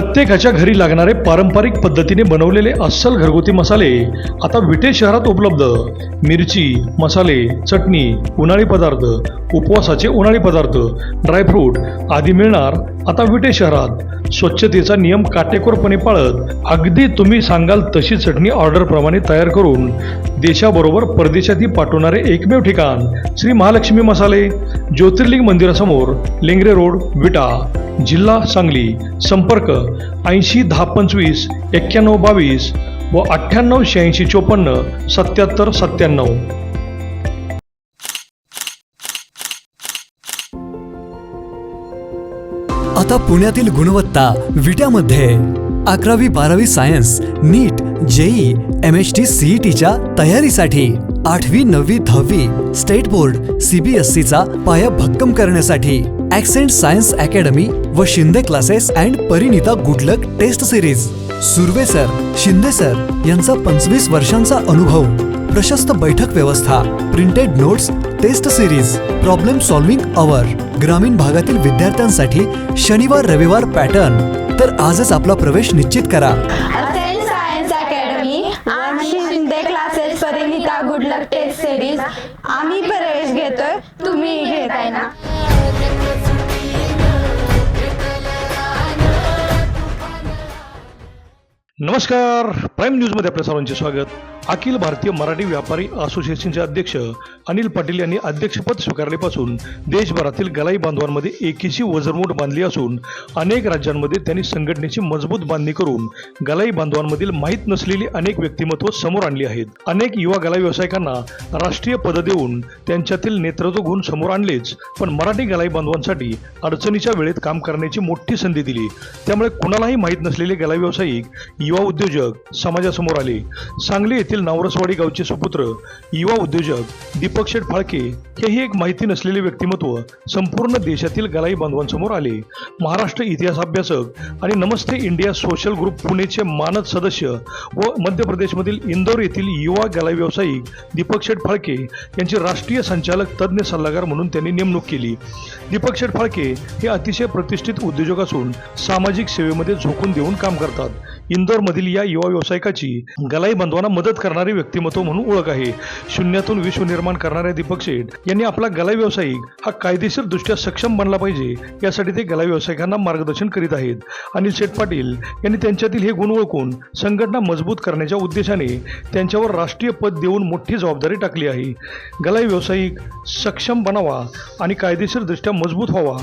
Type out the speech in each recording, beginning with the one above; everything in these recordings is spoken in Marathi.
प्रत्येकाच्या घरी लागणारे पारंपरिक पद्धतीने बनवलेले अस्सल घरगुती मसाले आता विटे शहरात उपलब्ध. मिरची मसाले चटणी उन्हाळी पदार्थ उपवासाचे उन्हाळी पदार्थ ड्रायफ्रूट आदी मिळणार आता विटे शहरात. स्वच्छतेचा नियम काटेकोरपणे पाळत अगदी तुम्ही सांगाल तशी चटणी ऑर्डरप्रमाणे तयार करून देशाबरोबर परदेशातही पाठवणारे एकमेव ठिकाण श्री महालक्ष्मी मसाले. ज्योतिर्लिंग मंदिरासमोर लेंगरे रोड विटा. जिल्हा सांगली. संपर्क ऐंशी दहा पंचवीस एक्क्याण्णव बावीस व अठ्ठ्याण्णव शहाऐंशी चोपन्न सत्याहत्तर सत्त्याण्णव. आता पुण्यातील गुणवत्ता विट्यामध्ये अकरावी बारावी science NEET JEE M H T सीईटीच्या तयारीसाठी आठवी नववी दहावी स्टेट बोर्ड सीबीएसईचा पाया भक्कम करण्यासाठी ऍक्सेंट सायन्स अकॅडमी व Shinde classes and Parinita good luck test series Surve sir Shinde sir यांचा पंचवीस वर्षांचा अनुभव. प्रशस्त बैठक व्यवस्था printed notes test series problem solving hour ग्रामीण भागातील विद्यार्थ्यांसाठी शनिवार रविवार पॅटर्न तर आजच आपला प्रवेश निश्चित करा. Classes good luck test series आम्ही प्रवेश घेतोय. तुम्ही घेताय ना? नमस्कार. प्राईम न्यूजमध्ये आपल्या सर्वांचे स्वागत. अखिल भारतीय मराठी व्यापारी असोसिएशनचे अध्यक्ष अनिल पाटील यांनी अध्यक्षपद स्वीकारलेपासून देशभरातील गलाई बांधवांमध्ये एकीची वजरमूठ बांधली असून अनेक राज्यांमध्ये त्यांनी संघटनेची मजबूत बांधणी करून गलाई बांधवांमधील माहीत नसलेली अनेक व्यक्तिमत्व समोर आणली आहेत. अनेक युवा गलाई व्यावसायिकांना राष्ट्रीय पदं देऊन त्यांच्यातील नेतृत्व गुण समोर आणलेच पण मराठी गलाई बांधवांसाठी अडचणीच्या वेळेत काम करण्याची मोठी संधी दिली. त्यामुळे कुणालाही माहीत नसलेले गलाई व्यावसायिक युवा उद्योजक समाजासमोर आले. सांगली येथील नावरसवाडी गावचे सुपुत्र युवा उद्योजक दीपक शेठ फाळके हेही एक माहिती नसलेले व्यक्तिमत्व संपूर्ण देशातील गलाई बांधवांसमोर आले. महाराष्ट्र इतिहास अभ्यासक आणि नमस्ते इंडिया सोशल ग्रुप पुणेचे मानद सदस्य व मध्य प्रदेशमधील इंदोर येथील युवा गलाई व्यावसायिक दीपक शेठ फाळके यांची राष्ट्रीय संचालक तज्ज्ञ सल्लागार म्हणून त्यांनी नेमणूक केली. दीपक शेठ फाळके हे अतिशय प्रतिष्ठित उद्योजक असून सामाजिक सेवेमध्ये झोकून देऊन काम करतात. इंदोरमधील या युवा व्यावसायिकाची गलाई बांधवांना मदत करणारे व्यक्तिमत्व म्हणून ओळख आहे. शून्यातून विश्व निर्माण करणाऱ्या दीपक शेठ यांनी आपला गलाई व्यावसायिक हा कायदेशीर दृष्ट्या सक्षम बनला पाहिजे यासाठी ते गलाई व्यावसायिकांना मार्गदर्शन करीत आहेत. अनिल शेठ पाटील यांनी त्यांच्यातील हे गुण ओळखून संघटना मजबूत करण्याच्या उद्देशाने त्यांच्यावर राष्ट्रीय पद देऊन मोठी जबाबदारी टाकली आहे. गलाई व्यावसायिक सक्षम बनावा आणि कायदेशीरदृष्ट्या मजबूत व्हावा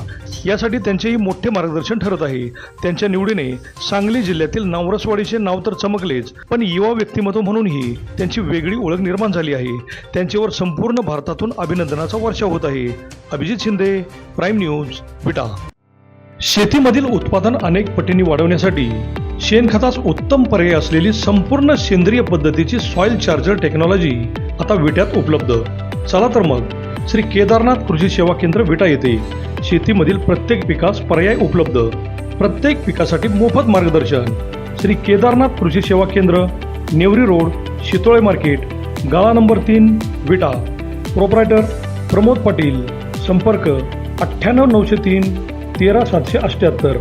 यासाठी त्यांचेही मोठे मार्गदर्शन ठरत आहे. त्यांच्या निवडीने सांगली जिल्ह्यातील नावरसवाडीचे नाव तर चमकलेच पण युवा व्यक्तिमत्व म्हणूनही त्यांची वेगळी ओळख निर्माण झाली आहे. त्यांच्यावर संपूर्ण भारतातून अभिनंदनाचा वर्षाव होत आहे. Abhijit Shinde prime news Vita. शेतीमधील उत्पादन अनेक पटींनी वाढवण्यासाठी शेणखताच उत्तम पर्याय असलेली संपूर्ण सेंद्रिय पद्धतीची सॉइल चार्जर टेक्नॉलॉजी आता विट्यात उपलब्ध. चला तर मग श्री केदारनाथ कृषी सेवा केंद्र विटा येथे शेतीमधील प्रत्येक पिकास पर्याय उपलब्ध. प्रत्येक पिकासाठी मोफत मार्गदर्शन. श्री केदारनाथ कृषी सेवा केंद्र नेवरी रोड शितोळे मार्केट गाळा नंबर तीन विटा. प्रोपरायटर प्रमोद पाटील. संपर्क अठ्ठ्याण्णव नऊशे तीन तेरा सातशे अठ्ठ्याहत्तर